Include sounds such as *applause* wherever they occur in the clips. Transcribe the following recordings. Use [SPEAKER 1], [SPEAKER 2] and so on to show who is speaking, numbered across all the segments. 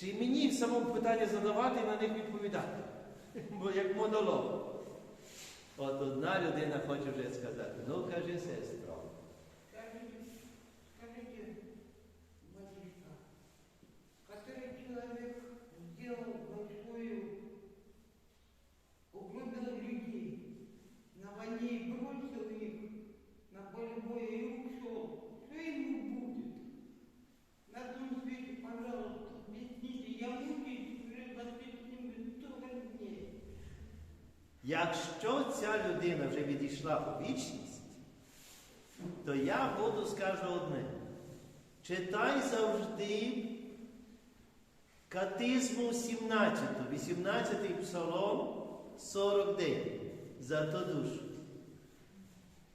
[SPEAKER 1] Чи мені самому питання задавати і на них відповідати? Бо як монолог. От одна людина хоче вже сказати, ну кажи, сестро. Якщо ця людина вже відійшла у вічність, то я буду скажу одне. Читай завжди катизму 17, 18 псалом 49 за ту душу.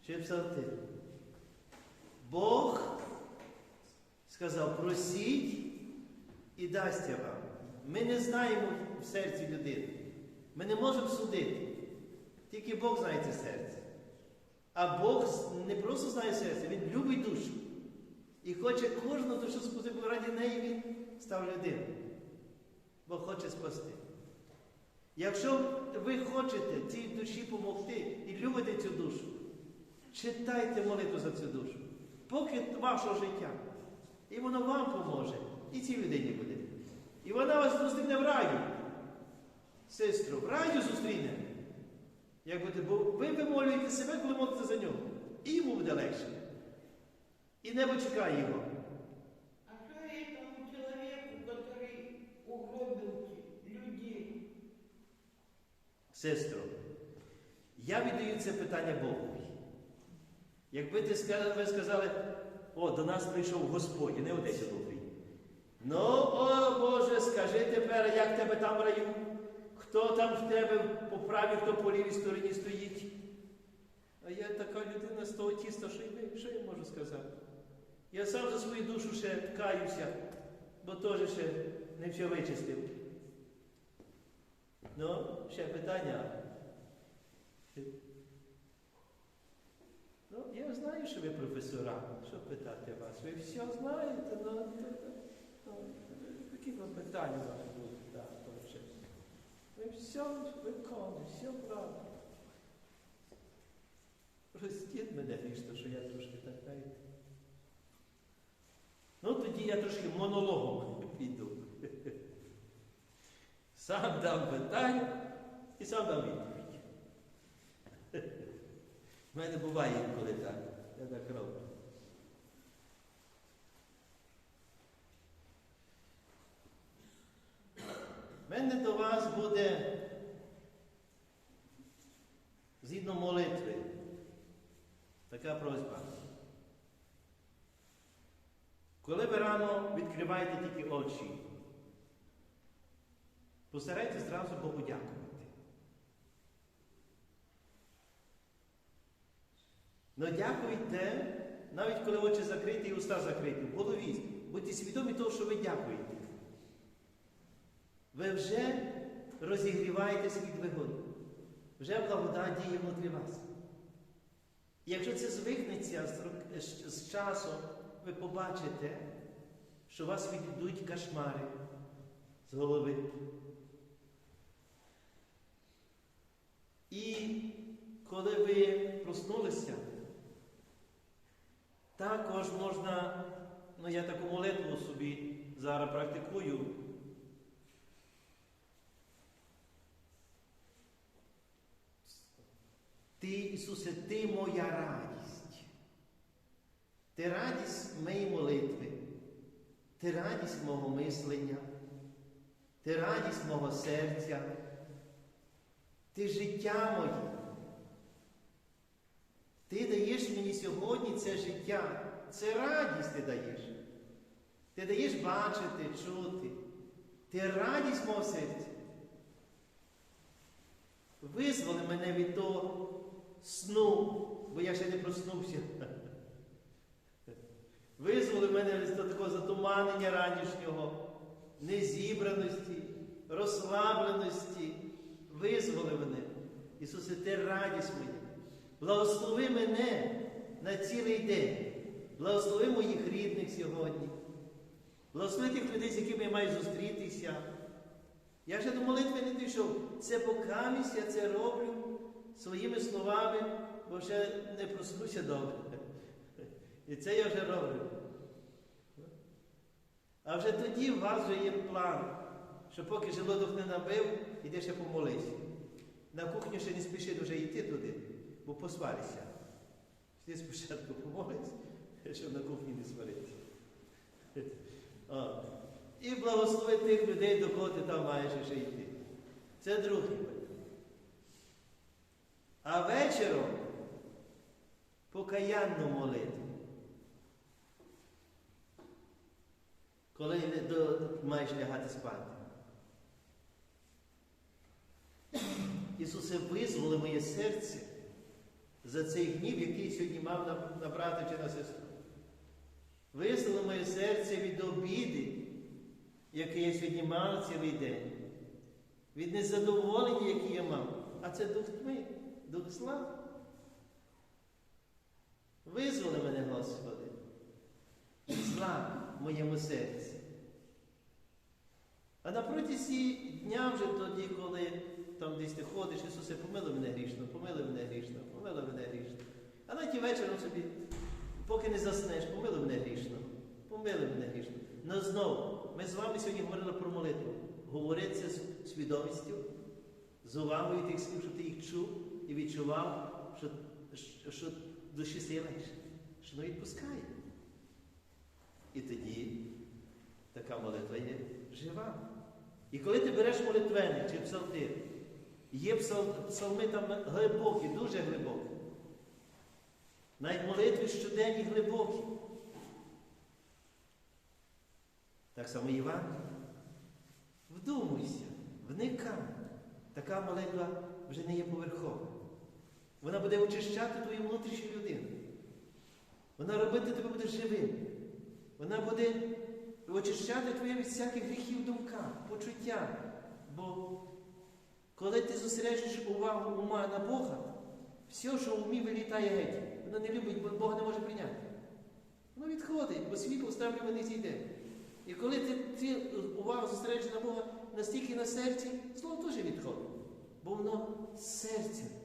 [SPEAKER 1] Ще псалтир. Бог сказав, просіть і дасть вам. Ми не знаємо в серці людини. Ми не можемо судити. Тільки Бог знає це серце. А Бог не просто знає серце, Він любить душу. І хоче кожну душу спасти, бо раді неї Він став людину. Бо хоче спасти. Якщо ви хочете цій душі допомогти і любите цю душу, читайте молитву за цю душу, поки вашого життя. І воно вам поможе, і цій людині буде. І вона вас зустріне в раді. Сестру, в раді зустріне. Як будете, бо ви вимолюєте себе, коли молитеся за нього. І йому буде легше. І небо чекає його.
[SPEAKER 2] А что этому человеку, который угробил людей?
[SPEAKER 1] Сестро, я віддаю це питання Богові. Якби ти ска- ви сказали, о, до нас прийшов Господь, і не отець добрий. Ну, о Боже, скажи тепер, як тебе там в раю, хто там в тебе по правій, хто по лівій стороні стоїть. А я така людина з того тіста, що, й що я можу сказати? Я сам за свою душу ще каюся, бо теж ще не все вичистив. Ну, ще питання. Ну, я знаю, що ви професора. Що питати вас? Ви все знаєте, ну, то- ну, які вам питання мають бути, так, то вже. Ви все виконуєте, все правильно. Простіть мене грішно, що я трошки так знаєте. Ну, тоді я трошки монологом піду. Сам дам питання і сам дам відповідь. У мене буває інколи так. Я так роблю. У мене до вас буде згідно молитви. Така просьба. Коли ви рано відкриваєте тільки очі, постарайтесь зразу Богу дякувати. Ну дякуйте, навіть коли очі закриті і уста закриті, в голові. Будьте свідомі того, що ви дякуєте. Ви вже розігріваєте свій двигун. Вже благодать діє внутрі вас. Якщо це звикнеться з часом, ви побачите, що у вас відійдуть кошмари з голови. І коли ви проснулися, також можна, ну я таку молитву собі зараз практикую. Ти, Ісусе, Ти моя радість. Ти радість моєї молитви, ти радість мого мислення, ти радість мого серця, ти життя моє. Ти даєш мені сьогодні це життя, це радість ти даєш. Ти даєш бачити, чути. Ти радість мого серця. Визволи мене від того сну, бо я ще не проснувся. *laughs* Визволи мене від такого затуманення ранішнього, незібраності, розслабленості. Визволи мене. Ісусе, ти радість моя. Благослови мене на цілий день. Благослови моїх рідних сьогодні. Благослови тих людей, з якими я маю зустрітися. Я ще до молитви не дійшов. Це покамість, я це роблю своїми словами, бо ще не проснуся добре. І це я вже роблю. А вже тоді у вас вже є план, що поки желудок не набив, іди ще помолись. На кухню ще не спіши вже йти туди, бо посваришся. Ти спочатку помолись, щоб на кухні не сваритися. І благослови тих людей, до кого ти там маєш ще йти. Це другий. А вечором покаянну молитву. Коли до, маєш лягати спати. Ісусе, визволи моє серце за цей гнів, який сьогодні мав на, на брата чи на сестру. Визволи моє серце від обіди, яке я сьогодні мав цілий день, від незадоволення, яке я мав. А це дух тьми, дух зла. Визволи мене, Господи, зла в моєму серці. А на протязі дня вже тоді, коли там десь ти ходиш, Ісусе, помили мене грішно, помили мене грішно, помили мене грішно. А навіть і вечором собі, поки не заснеш, помили мене грішно, помили мене грішно. Но знову, ми з вами сьогодні говорили про молитву. Говори це з свідомістю, з увагою тих слів, щоб ти їх чув і відчував, що, що, душі стає що воно відпускає. І тоді така молитва є жива. І коли ти береш молитвенник чи псалтир, є псал- псалми там глибокі, дуже глибокі. Навіть молитви щоденні глибокі. Так само Іван. Вдумуйся, вникай. Така молитва вже не є поверхова. Вона буде очищати твою внутрішню людину. Вона робити тебе буде живим. Вона буде очищати твоє від всяких гріхів думка, почуття. Бо коли ти зосереджуєш увагу ума на Бога, все, що в умі вилітає геть, воно не любить, бо Бога не може прийняти. Воно відходить, бо світло ставлю не зійде. І коли ти, ти увагу зосереджуєш на Бога настільки на серці, слово теж відходить. Бо воно серцем.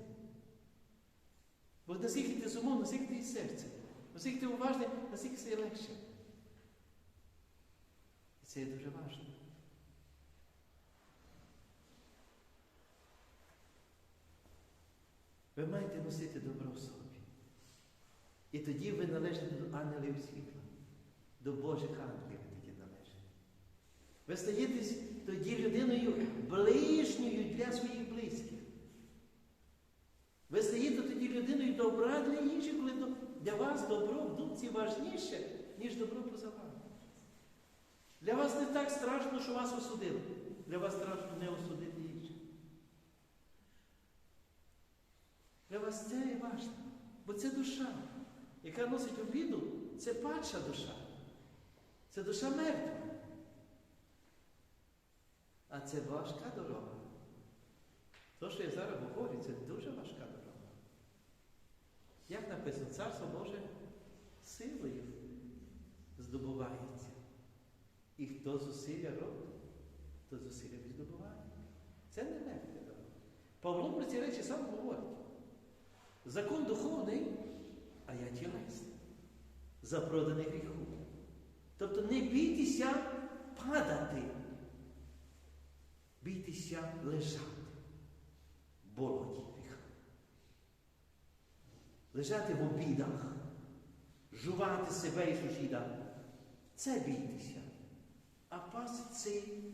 [SPEAKER 1] Бо наскільки ти з умом, наскільки ти із серцем. Наскільки ти уважний, наскільки це легше. І це є дуже важливо. Ви маєте носити добро в собі. І тоді ви належите до ангелів світла, до Божих ангелів тоді належите. Ви стаєте тоді людиною ближньою для своїх близьких. Ви стаєте тоді людиною добра для інших, коли до- для вас добро в думці важніше, ніж добро поза вами. Для вас не так страшно, що вас осудили. Для вас страшно не осудити інших. Для вас це є важливо. Бо це душа, яка носить обіду, це падша душа. Це душа мертва. А це важка дорога. То, що я зараз говорю, це дуже написано, Царство Боже силою здобувається. І хто зусилля робить, то зусилля і здобуває. Це не дорога. Павло про ці речі сам говорить. Закон духовний, а я тілесний. Запроданий гріху. Тобто не бійтеся падати. Бійтеся лежати гріха. Лежати в обідах, жувати себе і сусіда. Це бійтеся. А пасти цей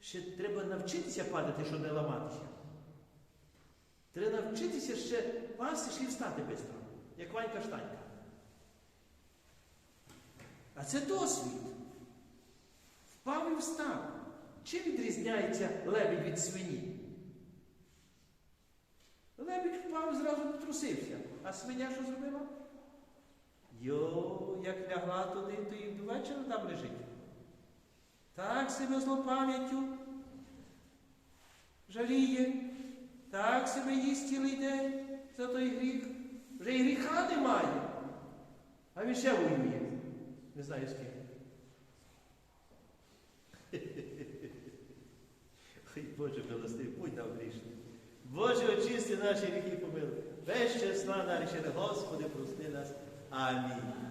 [SPEAKER 1] ще треба навчитися падати, щоб не ламатися. Треба навчитися ще пасти, й встати швидко, як Ванька Штанька. А це досвід. Впав і встав. Чим відрізняється лебідь від свині? Лебідь впав і зразу потрусився. А свиня що зробила? Йо, як лягла туди, то і до вечора там лежить. Так себе злопам'яттю жаліє, так себе їсть цілий день за той гріх. Вже і гріха немає. А він ще воює. Не знаю скільки. *laughs* Ой, Боже, милостив, будь нам грішним. Боже, очисти наші гріхи помилуй. Без числа наші, Господи, прости нас. Амінь.